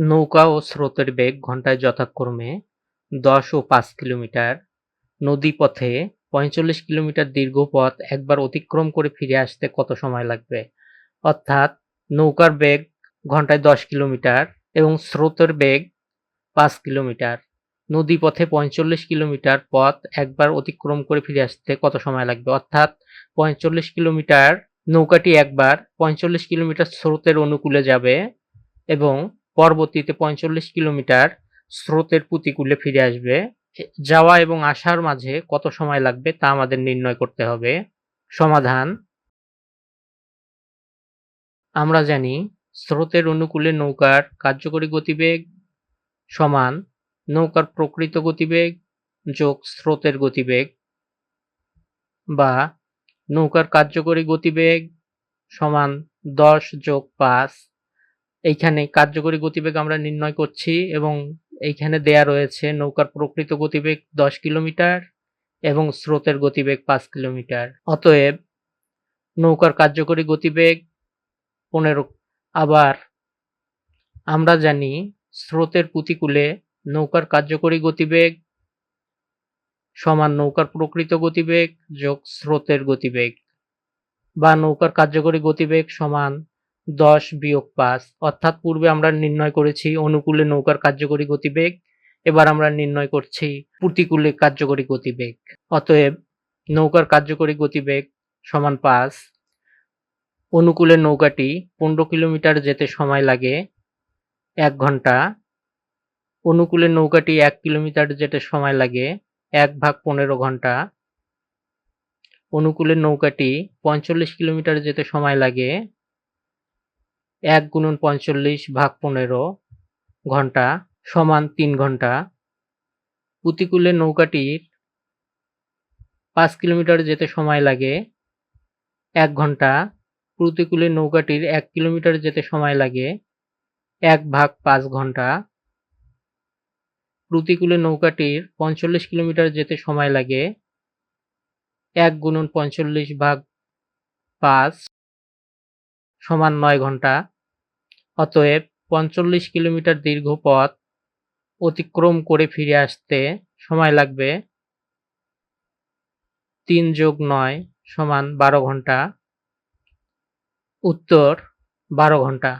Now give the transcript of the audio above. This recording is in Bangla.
নৌকা ও স্রোতের বেগ ঘন্টায় যথাক্রমে দশ ও পাঁচ কিলোমিটার। নদীপথে পঁয়তাল্লিশ কিলোমিটার দীর্ঘ পথ একবার অতিক্রম করে ফিরে আসতে কত সময় লাগবে? অর্থাৎ নৌকার বেগ ঘন্টায় দশ কিলোমিটার এবং স্রোতের বেগ পাঁচ কিলোমিটার। নদীপথে পঁয়তাল্লিশ কিলোমিটার পথ একবার অতিক্রম করে ফিরে আসতে কত সময় লাগবে? অর্থাৎ পঁয়তাল্লিশ কিলোমিটার নৌকাটি একবার পঁয়তাল্লিশ কিলোমিটার স্রোতের অনুকূলে যাবে এবং পরবর্তীতে পঁয়তাল্লিশ কিলোমিটার স্রোতের প্রতিকূলে ফিরে আসবে। যাওয়া এবং আসার মাঝে কত সময় লাগবে তা আমাদের নির্ণয় করতে হবে। সমাধান। আমরা জানি স্রোতের অনুকূলে নৌকার কার্যকরী গতিবেগ সমান নৌকার প্রকৃত গতিবেগ যোগ স্রোতের গতিবেগ বা নৌকার কার্যকরী গতিবেগ সমান দশ যোগ পাঁচ। এইখানে কার্যকরী গতিবেগ আমরা নির্ণয় করছি এবং এইখানে দেয়া রয়েছে নৌকার প্রকৃত গতিবেগ দশ কিলোমিটার এবং স্রোতের গতিবেগ পাঁচ কিলোমিটার। অতএব নৌকার কার্যকরী গতিবেগ পনেরো। আবার আমরা জানি স্রোতের প্রতিকূলে নৌকার কার্যকরী গতিবেগ সমান নৌকার প্রকৃত গতিবেগ যোগ স্রোতের গতিবেগ বা নৌকার কার্যকরী গতিবেগ সমান দশ বিয়োগ পাঁচ। অর্থাৎ পূর্বে আমরা নির্ণয় করেছি অনুকূলে নৌকার কার্যকরী গতিবেগ, এবার আমরা নির্ণয় করছি প্রতিকূলে কার্যকরী গতিবেগ। অতএব নৌকার কার্যকরী গতিবেগ সমান পাঁচ। অনুকূলে নৌকাটি পনেরো কিলোমিটার যেতে সময় লাগে, এক ঘণ্টা। অনুকূলে নৌকাটি এক কিলোমিটার যেতে সময় লাগে, এক ভাগ পনেরো ঘণ্টা। অনুকূলে নৌকাটি পঁয়তাল্লিশ কিলোমিটার যেতে সময় লাগে এক গুণন পঁয়তাল্লিশ ভাগ পনেরো ঘণ্টা সমান তিন ঘণ্টা। প্রতিকূলে নৌকাটির পাঁচ কিলোমিটার যেতে সময় লাগে এক ঘণ্টা। প্রতিকূলে নৌকাটির এক কিলোমিটার যেতে সময় লাগে এক ভাগ পাঁচ ঘণ্টা। প্রতিকূলে নৌকাটির পঞ্চল্লিশ কিলোমিটার যেতে সময় লাগে এক গুণন পঞ্চল্লিশ ভাগ পাঁচ সমান নয় ঘণ্টা। অতএব পঞ্চল্লিশ কিলোমিটার দীর্ঘ পথ অতিক্রম করে ফিরে আসতে সময় লাগবে তিন যোগ নয় সমান বারো ঘণ্টা। উত্তর বারো ঘণ্টা।